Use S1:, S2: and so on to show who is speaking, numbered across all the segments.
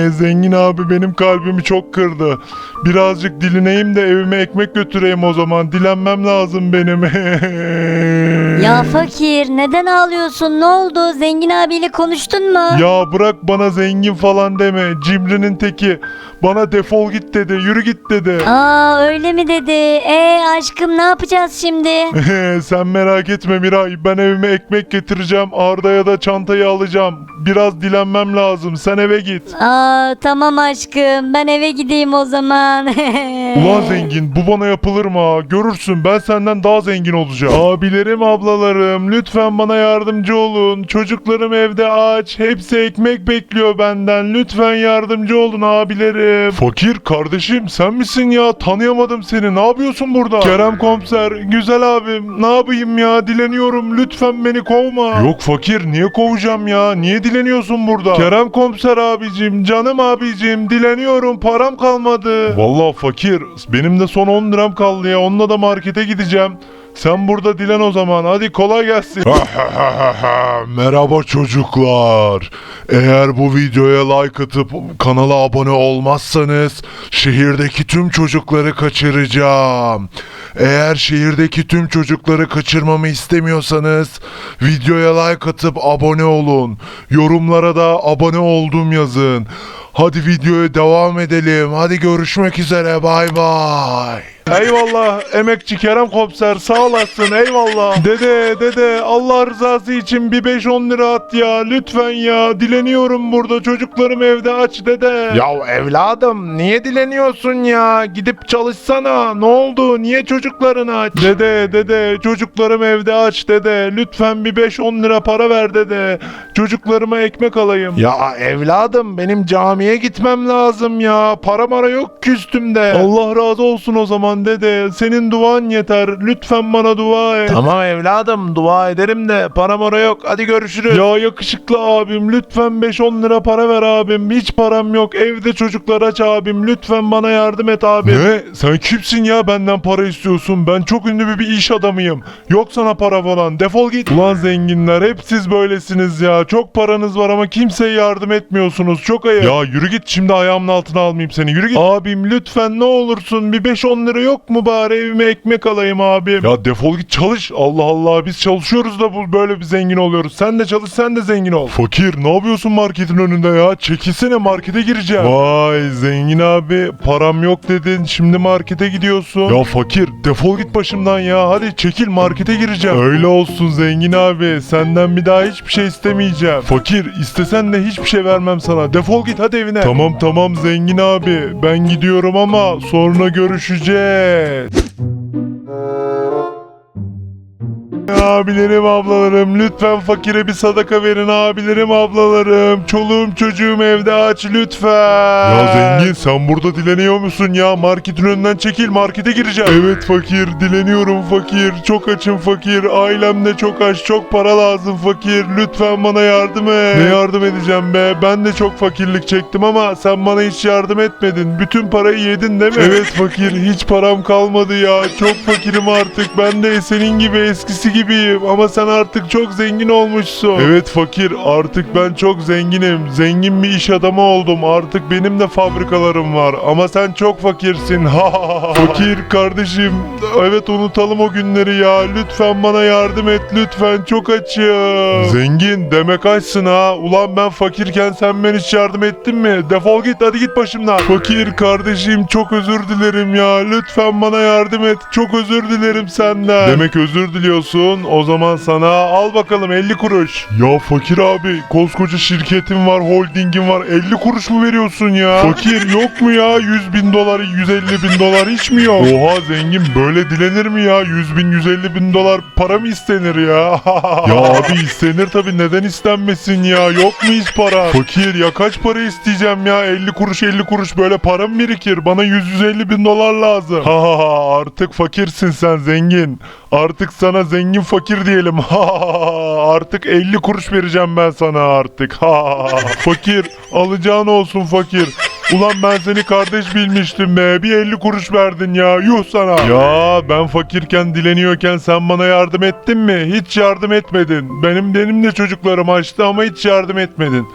S1: Zengin abi benim kalbimi çok kırdı. Birazcık dilineyim de evime ekmek götüreyim o zaman. Dilenmem lazım benim.
S2: Ya fakir neden ağlıyorsun? Ne oldu? Zengin abiyle konuştun mu?
S1: Ya bırak bana zengin falan deme. Cimrinin teki. Bana defol git dedi. Yürü git dedi.
S2: Aa öyle mi dedi? E aşkım ne yapacağız şimdi?
S1: Sen merak etme Miray. Ben evime ekmek getireceğim. Arda'ya da çantayı alacağım. Biraz dilenmem lazım. Sen eve git.
S2: Aa tamam aşkım ben eve gideyim o zaman.
S1: Ulan zengin bu bana yapılır mı ha? Görürsün ben senden daha zengin olacağım. Abilerim ablalarım lütfen bana yardımcı olun. Çocuklarım evde aç. Hepsi ekmek bekliyor benden. Lütfen yardımcı olun abilerim. Fakir kardeşim sen misin ya? Tanıyamadım seni. Ne yapıyorsun burada? Kerem komiser güzel abim. Ne yapayım ya? Dileniyorum. Lütfen beni kovma. Yok fakir niye kovacağım ya? Niye dileniyorsun burada? Kerem komiser abicim, canım abicim dileniyorum. Param kalmadı. Vallahi fakir. Benim de son 10 liram kaldı ya. Onunla da markete gideceğim. Sen burada dilen o zaman. Hadi kolay gelsin. Merhaba çocuklar. Eğer bu videoya like atıp kanala abone olmazsanız şehirdeki tüm çocukları kaçıracağım. Eğer şehirdeki tüm çocukları kaçırmamı istemiyorsanız videoya like atıp abone olun. Yorumlara da abone oldum yazın. Hadi videoya devam edelim. Hadi görüşmek üzere. Bay bay. Eyvallah emekçi Kerem Komiser sağ olasın eyvallah. Dede dede Allah rızası için bir 5-10 lira at ya lütfen ya dileniyorum burada çocuklarım evde aç dede. Ya evladım niye dileniyorsun ya gidip çalışsana ne oldu niye çocukların aç? Dede dede çocuklarım evde aç dede lütfen bir 5-10 lira para ver dede çocuklarıma ekmek alayım. Ya evladım benim camiye gitmem lazım ya para mara yok ki üstümde. Allah razı olsun o zaman dede senin duan yeter. Lütfen bana dua et. Tamam evladım dua ederim de para mara yok. Hadi görüşürüz. Ya yakışıklı abim lütfen 5-10 lira para ver abim. Hiç param yok. Evde çocuklar aç abim. Lütfen bana yardım et abim. Ne? Sen kimsin ya? Benden para istiyorsun. Ben çok ünlü bir iş adamıyım. Yok sana para falan. Defol git. Ulan zenginler hep siz böylesiniz ya. Çok paranız var ama kimseye yardım etmiyorsunuz. Çok ayıp. Ya yürü git şimdi ayağımın altına almayayım seni. Yürü git. Abim lütfen ne olursun bir 5-10 lira yok mu bari evime ekmek alayım abim. Ya defol git çalış Allah Allah biz çalışıyoruz da bu böyle bir zengin oluyoruz. Sen de çalış sen de zengin ol. Fakir ne yapıyorsun marketin önünde ya çekilsene markete gireceğim. Vay zengin abi param yok dedin şimdi markete gidiyorsun. Ya fakir defol git başımdan ya hadi çekil markete gireceğim. Öyle olsun zengin abi senden bir daha hiçbir şey istemeyeceğim. Fakir istesen de hiçbir şey vermem sana defol git hadi evine. Tamam tamam zengin abi ben gidiyorum ama sonra görüşeceğiz. Podcast! Abilerim ablalarım lütfen fakire bir sadaka verin abilerim ablalarım. Çoluğum çocuğum evde aç lütfen. Ya zengin sen burada dileniyor musun ya? Marketin önünden çekil markete gireceğim. Evet fakir dileniyorum fakir. Çok açım fakir. Ailem de çok aç. Çok para lazım fakir. Lütfen bana yardım et. Ne yardım edeceğim be? Ben de çok fakirlik çektim ama sen bana hiç yardım etmedin. Bütün parayı yedin değil mi? Evet fakir hiç param kalmadı ya. Çok fakirim artık. Ben de senin gibi eskisi gibiyim ama sen artık çok zengin olmuşsun. Evet fakir artık ben çok zenginim. Zengin bir iş adamı oldum. Artık benim de fabrikalarım var ama sen çok fakirsin. Ha Fakir kardeşim. Evet unutalım o günleri ya. Lütfen bana yardım et lütfen çok açım. Zengin demek açsın ha. Ulan ben fakirken sen bana hiç yardım ettin mi? Defol git hadi git başımdan. Fakir kardeşim çok özür dilerim ya. Lütfen bana yardım et. Çok özür dilerim senden. Demek özür diliyorsun. O zaman sana al bakalım 50 kuruş. Ya fakir abi koskoca şirketin var holdingin var 50 kuruş mu veriyorsun ya? Fakir yok mu ya 100 bin dolar 150 bin dolar hiç mi yok? Oha zengin böyle dilenir mi ya 100 bin 150 bin dolar para mı istenir ya? ya abi istenir tabi neden istenmesin ya yok mu hiç para? Fakir ya kaç para isteyeceğim ya 50 kuruş 50 kuruş böyle para mı birikir? Bana 100-150 bin dolar lazım. Ha ha ha artık fakirsin sen zengin. Artık sana zengin fakir diyelim. Ha artık 50 kuruş vereceğim ben sana artık. Ha fakir alacağın olsun fakir. Ulan ben seni kardeş bilmiştim be. Bir 50 kuruş verdin ya. Yuh sana. Ya ben fakirken dileniyorken sen bana yardım ettin mi? Hiç yardım etmedin. Benim benim de çocuklarım açtı ama hiç yardım etmedin.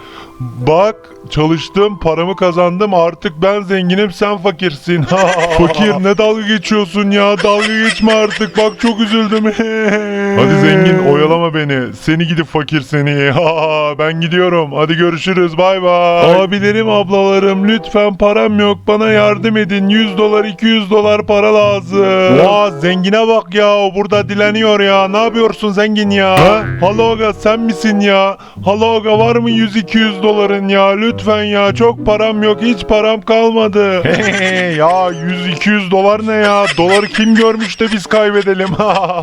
S1: Bak çalıştım paramı kazandım artık ben zenginim sen fakirsin. Fakir ne dalga geçiyorsun ya dalga geçme artık bak çok üzüldüm. Hadi zengin oyalama beni seni gidip fakir seni. ben gidiyorum hadi görüşürüz bay bay. Abilerim ablalarım lütfen param yok bana yardım edin 100 dolar 200 dolar para lazım. Vaa zengine bak ya o burada dileniyor ya ne yapıyorsun zengin ya? Ha? Halo aga sen misin ya? Halo aga var mı 100-200 doların ya lütfen ya çok param yok hiç param kalmadı. ya 100-200 dolar ne ya? Doları kim görmüş de biz kaybedelim?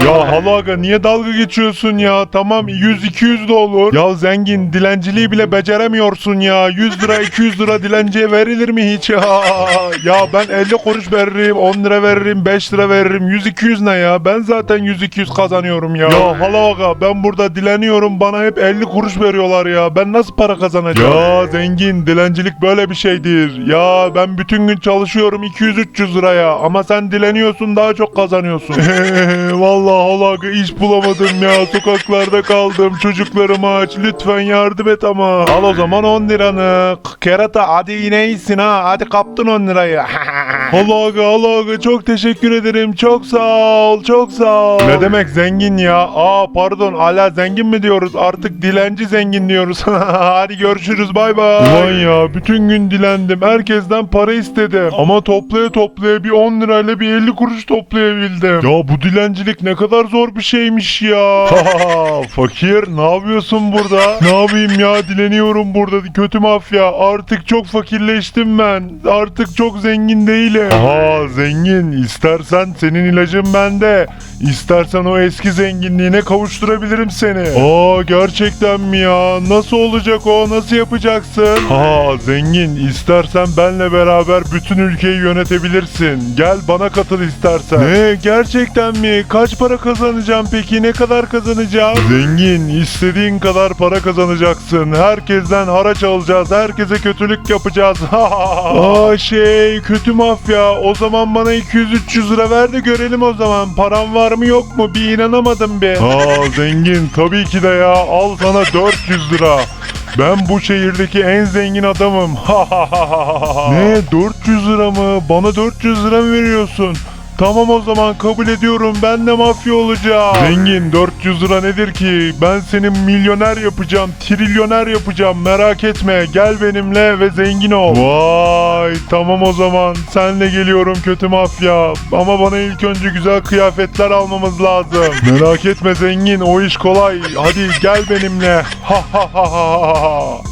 S1: ya halo aga niye dalga geçiyorsun ya? Tamam 100-200 de olur. Ya zengin dilenciliği bile beceremiyorsun ya. 100 lira 200 lira dilenciye verilir mi hiç ya? ya ben 50 kuruş veririm 10 lira veririm 5 lira veririm 100-200 ne ya? Ben zaten 100-200 kazanıyorum ya. Ya halo aga ben burada dileniyorum bana hep 50 kuruş veriyorlar ya. Ben nasıl para kazanacağım? Ya zengin dilencilik böyle bir şeydir. Ya ben bütün gün çalışıyorum 200-300 liraya ama sen dileniyorsun daha çok kazanıyorsun. Vallahi halo aga iş bulamadım ya. Sokaklarda kaldım. Çocuklarım aç. Lütfen yardım et ama. Al o zaman 10 liranı. Kerata hadi yine iyisin ha. Hadi kaptın 10 lirayı. Halo aga çok teşekkür ederim. Çok sağ ol. Çok sağ ol. Ne demek zengin ya? Aa pardon hala zengin mi diyoruz? Artık dilenci zengin diyoruz. hadi görüşürüz bay bay. Ulan ya bütün gün dilendim. Herkesten para istedim. Ama toplaya toplaya bir 10 lirayla bir 50 kuruş toplayabildim. Ya bu dilencilik ne kadar zor bir şeymiş ya. Fakir ne yapıyorsun burada? Ne yapayım ya dileniyorum burada kötü mafya. Artık çok fakirleştim ben. Artık çok zengin değilim. Aha zengin istersen senin ilacın bende. İstersen o eski zenginliğine kavuşturabilirim seni. Aa gerçekten mi ya? Nasıl olacak o? Nasıl yapacaksın? Ha zengin istersen benle beraber bütün ülkeyi yönetebilirsin. Gel bana katıl istersen. Ne gerçekten mi? Kaç para kazanacağım peki? Ne kadar kazanacağım? Zengin istediğin kadar para kazanacaksın. Herkesten haraç alacağız. Herkese kötülük yapacağız. Aa şey kötü mafya. O zaman bana 200-300 lira ver de görelim o zaman. Param var mı yok mu? Bir inanamadım be. Aa zengin tabii ki de ya. Al sana 400 lira. Ben bu şehirdeki en zengin adamım. ne 400 lira mı? Bana 400 lira mı veriyorsun? Tamam o zaman kabul ediyorum ben de mafya olacağım. Zengin 400 lira nedir ki? Ben seni milyoner yapacağım, trilyoner yapacağım merak etme. Gel benimle ve zengin ol. Vay tamam o zaman senle geliyorum kötü mafya. Ama bana ilk önce güzel kıyafetler almamız lazım. Merak etme zengin o iş kolay. Hadi gel benimle. Ha ha ha ha ha.